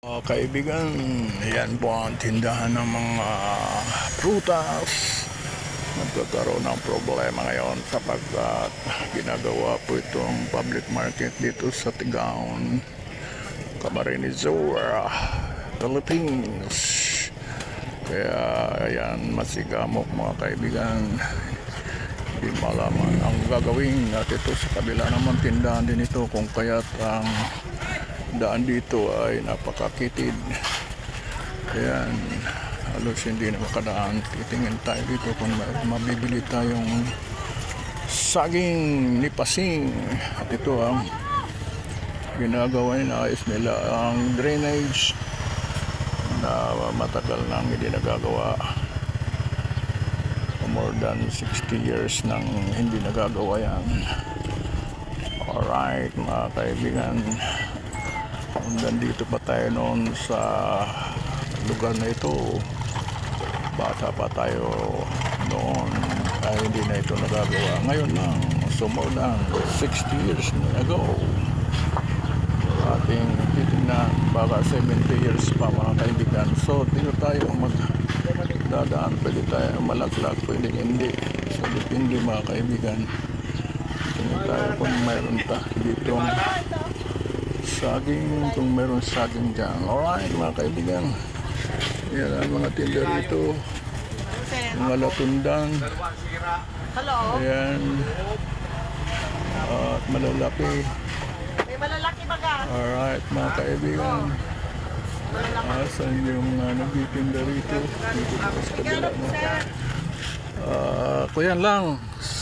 Mga kaibigan, yan po ang tindahan ng mga prutas. Nagkakaroon ng problema ngayon sapagkat ginagawa po itong public market dito sa Tigaon, Camarines Sur, Philippines. Kaya yan, masigamok mga kaibigan. Hindi malaman ang gagawin at ito sa kabila naman tindahan din ito kung kaya't ang daan dito ay napakakitid. Ayan, halos hindi na makadaan. Titingin tayo dito kung ma- mabibili tayong saging ni Pasing. At ito ang ginagawa nila, ayos nila ang drainage na matagal nang hindi nagagawa. More than 60 years nang hindi nagagawa yan. Alright, mga kaibigan. Hanggang dito pa tayo noon sa lugar na ito. Bata pa tayo noon ay hindi na ito nagagawa. Ngayon lang, so more than 60 years ago. Ating titignan, baka 70 years pa mga kaibigan. So, dito tayo mag dadaan. Pwede tayo malaglag, pwede hindi. So, depende mga kaibigan. Tingnan tayo kung mayroon ta dito saging kung meron saging dyan. Alright mga kaibigan. Yan ang mga tinda rito. Mga latundan. Hello? Ayan. At malalaki. May malalaki baga. Alright mga kaibigan. Asan yung uh, nagtitinda rito? Dito sa kabila. No? Sir, Ah, kuyan lang.